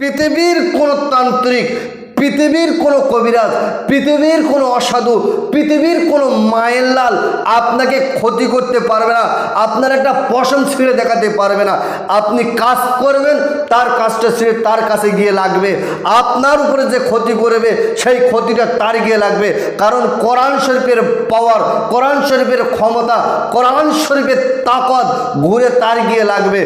পৃথিবীর কোন তান্ত্রিক পৃথিবীর কোনো কবিরাজ, পৃথিবীর কোনো অসাধু, পৃথিবীর কোনো মায়ের লাল আপনাকে ক্ষতি করতে পারবে না, আপনার একটা পশম ছিঁড়ে দেখাতে পারবে না। আপনি কাজ করবেন, তার কাজটা ছিঁড়ে তার কাছে গিয়ে লাগবে। আপনার উপরে যে ক্ষতি করবে, সেই ক্ষতিটা তার গিয়ে লাগবে। কারণ কোরআন শরীফের পাওয়ার কোরআন শরীফের ক্ষমতা, কোরআন শরীফের তাকত ঘুরে তার গিয়ে লাগবে।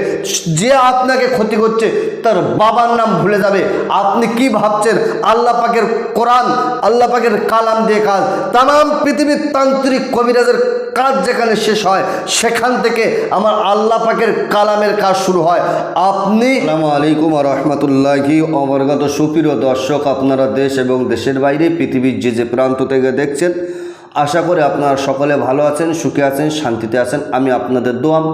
যে আপনাকে ক্ষতি করছে, তার বাবার নাম ভুলে যাবে। আপনি কি ভাবছেন? আল্লাহ পাকের কোরআন, আল্লাহ পাকের কালাম দিয়ে কাজ। তাম পৃথিবীর তান্ত্রিক কবিরাজের কাজ যেখানে শেষ হয়, সেখান থেকে আমার আল্লাহ পাকের কালামের কাজ শুরু হয়। আপনি আসসালামু আলাইকুম রহমতুল্লাহি অবরগত সুপ্রিয় দর্শক, আপনারা দেশ এবং দেশের বাইরে পৃথিবীর যে যে প্রান্ত থেকে দেখছেন, আশা করি আপনারা সকলে ভালো আছেন, সুখে আছেন, শান্তিতে আছেন। আমি আপনাদের দোয়াম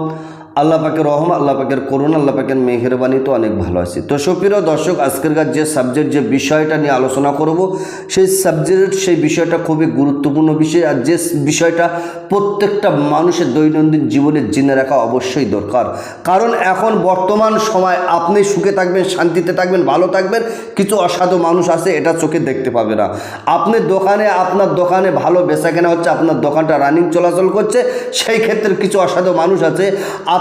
আল্লাহ পাকের রহম আল্লাহ পাকের করুণ, আল্লাহ পাকের মেহেরবানি তো অনেক ভালো আছে। তো সুপ্রিয় দর্শক আজকেরকার যে সাবজেক্ট যে বিষয়টা নিয়ে আলোচনা করব, সেই সাবজেক্ট সেই বিষয়টা খুবই গুরুত্বপূর্ণ বিষয়। আর যে বিষয়টা প্রত্যেকটা মানুষের দৈনন্দিন জীবনে জেনে রাখা অবশ্যই দরকার। কারণ এখন বর্তমান সময় আপনি সুখে থাকবেন, শান্তিতে থাকবেন, ভালো থাকবেন, কিছু অসাধু মানুষ আছে, এটা চোখে দেখতে পাবে না। আপনি দোকানে, আপনার দোকানে ভালো বেচা কেনা হচ্ছে, আপনার দোকানটা রানিং চলাচল করছে, সেই ক্ষেত্রে কিছু অসাধু মানুষ আছে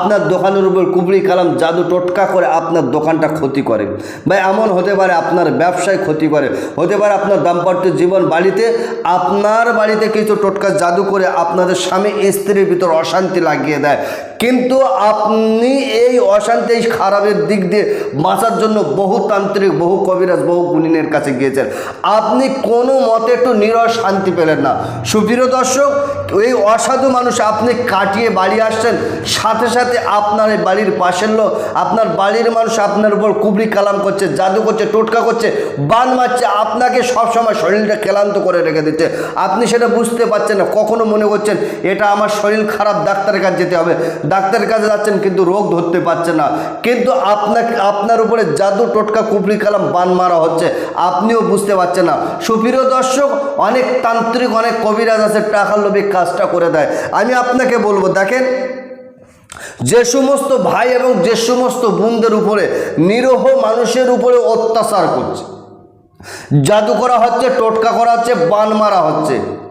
আপনার দোকানের উপর কুবড়ি কালাম, জাদু টোটকা করে আপনার দোকানটা ক্ষতি করে। বা এমন হতে পারে আপনার ব্যবসায় ক্ষতি করে। হতে পারে আপনার দাম্পত্য জীবন বাড়িতে আপনার বাড়িতে কিছু টোটকা জাদু করে আপনাদের স্বামী স্ত্রীর ভিতর অশান্তি লাগিয়ে দেয়। কিন্তু আপনি এই অশান্তি, এই খারাপের দিক দিয়ে বাঁচার জন্য বহু তান্ত্রিক, বহু কবিরাজ, বহু গুণিনের কাছে গিয়েছেন। আপনি কোনো মতে একটু নিরস শান্তি পেলেন না। সুপ্রিয় দর্শক, এই অসাধু মানুষ আপনি কাটিয়ে বাড়ি আসছেন, সাথে সাথে আপনার এই বাড়ির পাশের লোক, আপনার বাড়ির মানুষ আপনার উপর কুবরি কালাম করছে, জাদু করছে, টোটকা করছে, বান মারছে, আপনাকে সবসময় শরীরটা ক্লান্ত করে রেখে দিচ্ছে। আপনি সেটা বুঝতে পারছেন না, কখনো মনে করছেন, এটা আমার শরীর খারাপ, ডাক্তারের কাছে যেতে হবে। ডাক্তারের কাছে যাচ্ছেন কিন্তু রোগ ধরতে পারছে না। কিন্তু আপনাকে, আপনার উপরে জাদু টোটকা কুবরি কালাম বান মারা হচ্ছে। আপনিও বুঝতে পারছেন না। সুপ্রিয় দর্শক, অনেক তান্ত্রিক, অনেক কবিরাজ আছে, টাকার লোভে কাজটা করে দেয়। আমি আপনাকে বলব, দেখেন, যে সমস্ত ভাই এবং যে সমস্ত বোনদের উপরে, নিরহ মানুষের উপরে অত্যাচার করছে। জাদু করা হচ্ছে, টোটকা করা হচ্ছে, বান মারা হচ্ছে।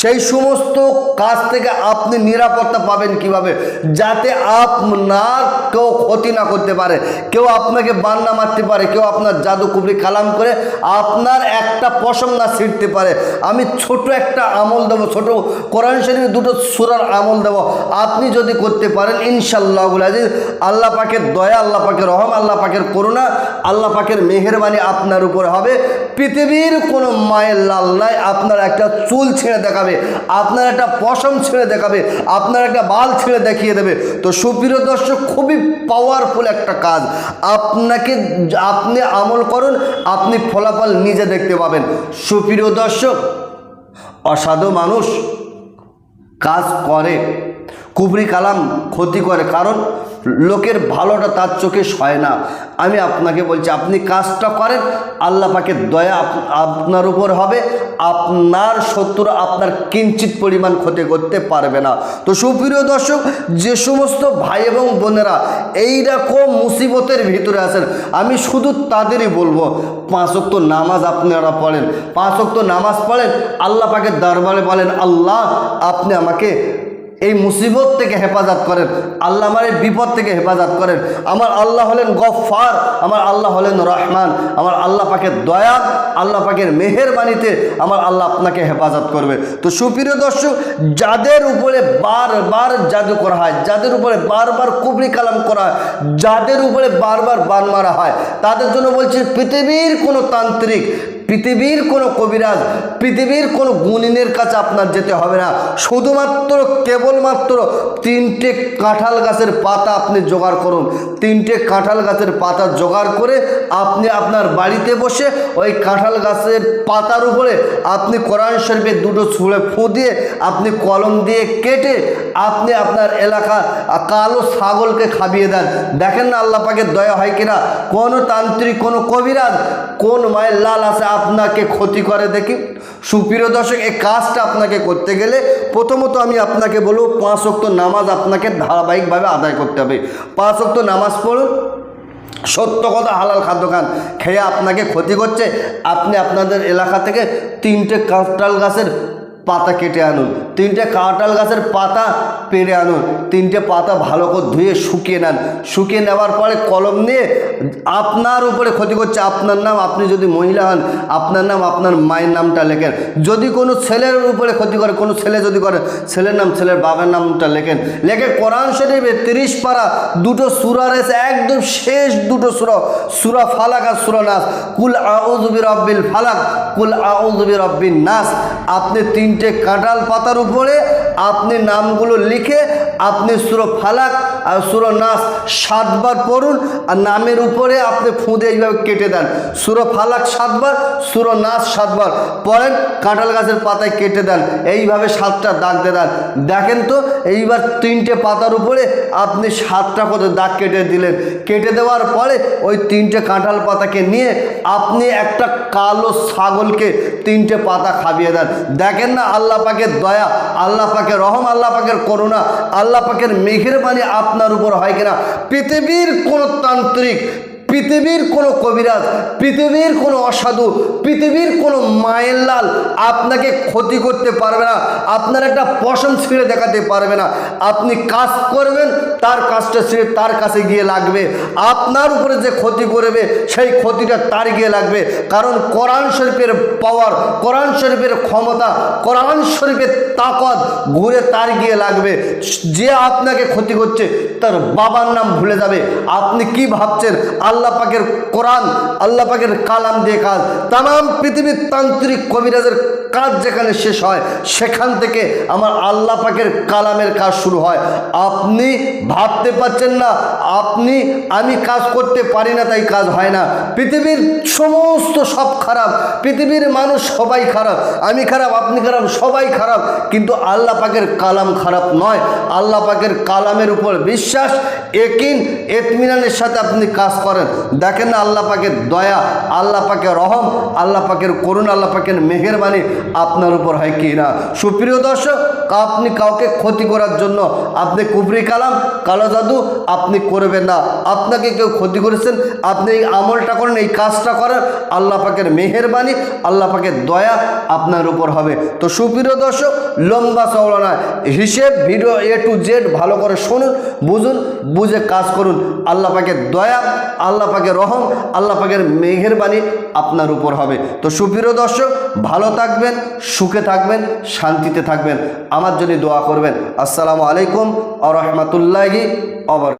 সেই সমস্ত কাজ থেকে আপনি নিরাপত্তা পাবেন কীভাবে? যাতে আপনার কেউ ক্ষতি না করতে পারে। কেউ আপনাকে বান্না মারতে পারে, কেউ আপনার জাদু কালাম করে আপনার একটা পশম না ছিঁড়তে পারে। আমি ছোট একটা আমল দেবো, ছোট কোরআন শরীফে দুটো সুরার আমল দেবো। আপনি যদি করতে পারেন ইনশাল্লাহ আজিজ, আল্লাহ পাকের দয়া, আল্লাহ পাকের রহম, আল্লাহ পাকের করুণা, আল্লাহ পাকের মেহরবানি আপনার উপর হবে। পৃথিবীর কোনো মায়ের লাল নাই, আপনার একটা চুল ছেড়ে দেখাবে, আপনার একটা পশম ছেড়ে দেখাবে, আপনার একটা বাল ছেড়ে দেখিয়ে দেবে। তো সুপ্রিয় দর্শক, খুবই পাওয়ারফুল একটা কাজ। আপনাকে আপনি আমল করুন, আপনি ফলাফল নিজে দেখতে পাবেন। সুপ্রিয় দর্শক, অসাধু মানুষ কাজ করে। কুবরি কালাম ক্ষতি করে, কারণ লোকের ভালোটা তার চোখে সয় না। আমি আপনাকে বলছি, আপনি কাজটা করেন, আল্লাহ পাকে দয়া আপনার উপর হবে, আপনার শত্রু আপনার কিঞ্চিত পরিমাণ ক্ষতি করতে পারবে না। তো সুপ্রিয় দর্শক, যে সমস্ত ভাই এবং বোনেরা এইরকম মুসিবতের ভিতরে আছেন, আমি শুধু তাদেরই বলব, পাঁচ অক্ত নামাজ আপনারা পড়েন, পাঁচ অক্ত নামাজ পড়েন, আল্লাহ পাকের দরবারে বলেন, আল্লাহ, আপনি আমাকে মুসিবত থেকে হেফাজত করেন। আল্লাহ আমার এই বিপদ থেকে হেফাজত করেন। আমার আল্লাহ হলেন গফফার, আমার আল্লাহ হলেন রহমান, আমার আল্লাহ পাকের দয়া, আল্লাহ পাকের মেহেরবানিতে আমার আল্লাহ আপনাকে হেফাজত করবে। তো সুপ্রিয় দর্শক, যাদের উপরে বারবার জাদু করা হয়, যাদের উপরে বারবার কুবরি কালাম করা হয়, যাদের উপরে বারবার বান মারা হয়, তাদের জন্য বলছি পৃথিবীর কোনো তান্ত্রিক পৃথিবীর কোনো কবিরাজ, পৃথিবীর কোনো গুণিনের কাছে আপনার যেতে হবে না। শুধুমাত্র, কেবলমাত্র তিনটে কাঁঠাল গাছের পাতা আপনি জোগাড় করুন। তিনটে কাঁঠাল গাছের পাতা জোগাড় করে আপনি আপনার বাড়িতে বসে ওই কাঁঠাল গাছের পাতার উপরে আপনি কোরআন শরীফের দুটো ছুঁড়ে ফু দিয়ে আপনি কলম দিয়ে কেটে আপনি আপনার এলাকা কালো ছাগলকে খাবিয়ে দেন। দেখেন না আল্লাহ পাকের দয়া হয় কিনা? কোন তান্ত্রিক, কোনো কবিরাজ কোন মায়ের লাল আছে আপনাকে ক্ষতি করে দেখি? সুপ্রিয় দর্শক, এই কাজটা আপনাকে করতে গেলে প্রথমত আমি আপনাকে বলব, পাঁচ অক্ত নামাজ আপনাকে ধারাবাহিকভাবে আদায় করতে হবে। পাঁচ অক্ত নামাজ পড়ুন, সত্য কথা হালাল খাদ্য খান। খেয়ে আপনাকে ক্ষতি করছে। আপনি আপনাদের এলাকা থেকে তিনটে কাঁঠাল গাছের পাতা কেটে আনুন। তিনটে কাঁঠাল গাছের পাতা পেরে আনুন। তিনটে পাতা ভালো করে ধুয়ে শুকিয়ে নেন। শুকিয়ে নেওয়ার পরে কলম নিয়ে আপনার উপরে ক্ষতি করছে, আপনার নাম, আপনি যদি মহিলা হন, আপনার নাম, আপনার মায়ের নামটা লেখেন। যদি কোনো ছেলের উপরে ক্ষতি করে, কোনো ছেলে যদি করে, ছেলের নাম, ছেলের বাবার নামটা লেখেন। লেখে কোরআন শরীফে তিরিশ পারা, দুটো সুরা রয়েছে, একদম শেষ দুটো সুরা সুরা ফালাক আর সুরা নাস। কুল আউজবি রব্বিল ফালাক, কুল আউজবি রব্বিন নাস। আপনি তিনটে কাঁঠাল পাতার উপরে আপনি নামগুলো লিখে আপনি সুরো ফালাক আর সুরো নাস সাতবার পড়ুন আর নামের উপরে আপনি ফুঁদে এইভাবে কেটে দেন। সুরো ফালাক সাতবার, সুরো নাস সাতবার। পরেন কাঁঠাল গাছের পাতায় কেটে দেন। এইভাবে সাতটা দাগ দিয়ে দেন। দেখেন তো, এইবার তিনটে পাতার উপরে আপনি সাতটা করে দাগ কেটে দিলেন। কেটে দেওয়ার পরে ওই তিনটে কাঁঠাল পাতাকে নিয়ে আপনি একটা কালো ছাগলকে তিনটে পাতা খাবিয়ে দেন। দেখেন না, আল্লাহ পাকের দয়া, আল্লাহ পাকের রহম, আল্লাহ পাকের করুণা আল্লাহ পাকের মেঘের বাণী আপনার উপর হয় কিনা? পৃথিবীর কোন তান্ত্রিক পৃথিবীর কোনো কবিরাজ, পৃথিবীর কোনো অসাধু, পৃথিবীর কোনো মায়ের লাল আপনাকে ক্ষতি করতে পারবে না, আপনার একটা পশম ছিঁড়ে দেখাতে পারবে না। আপনি কাজ করবেন, তার কাজটা ছিঁড়ে তার কাছে গিয়ে লাগবে। আপনার উপরে যে ক্ষতি করবে, সেই ক্ষতিটা তার গিয়ে লাগবে। কারণ কোরআন শরীফের পাওয়ার কোরআন শরীফের ক্ষমতা, কোরআন শরীফের তাকত ঘুরে তার গিয়ে লাগবে। যে আপনাকে ক্ষতি করছে, তার বাবার নাম ভুলে যাবে। আপনি কি ভাবছেন? আল্লাহ পাকের কোরআন, আল্লাহ পাকের কালাম দিয়ে কাজ। তাম পৃথিবীর তান্ত্রিক কবিরাজের কাজ যেখানে শেষ হয়, সেখান থেকে আমার আল্লাহ পাকের কালামের কাজ শুরু হয়। আপনি ভাবতে পারছেন না, আপনি, আমি কাজ করতে পারি না, তাই কাজ হয় না। পৃথিবীর সমস্ত সব খারাপ, পৃথিবীর মানুষ সবাই খারাপ, আমি খারাপ, আপনি খারাপ, সবাই খারাপ। কিন্তু আল্লাহ পাকের কালাম খারাপ নয়। আল্লাহ পাকের কালামের উপর বিশ্বাস একিন এতমিনানের সাথে আপনি কাজ করেন। দেখেন না আল্লাহ পাকের দয়া, আল্লাহ পাকের রহম, আল্লাহ পাকের করুণ, আল্লাহ পাকের মেহেরবানি আপনার উপর হয় কি না? সুপ্রিয় দর্শক আপনি কাউকে ক্ষতি করার জন্য আপনি কুবরি কালাম, কালো জাদু আপনি করবেন না। আপনাকে কেউ ক্ষতি করেছেন, আপনি এই আমলটা করেন, এই কাজটা করেন, আল্লাহ পাকের মেহেরবানি, আল্লাহ পাকের দয়া আপনার উপর হবে। তো সুপ্রিয় দর্শক, লম্বা চওড়া নয় হিসেব, ভিডিও এ টু জেড ভালো করে শুনুন, বুঝুন, বুঝে কাজ করুন। আল্লাহ পাকের দয়া, আল্লাহ পাকের রহম, আল্লাহ পাকের মেঘের আপনার উপর হবে। তো সুপ্রিয় দর্শক, ভালো থাকবেন, সুখে থাকবেন, শান্তিতে থাকবেন। আমার জন্য দোয়া করবেন। আসসালামু আলাইকুম আ রহমতুল্লাহি অবর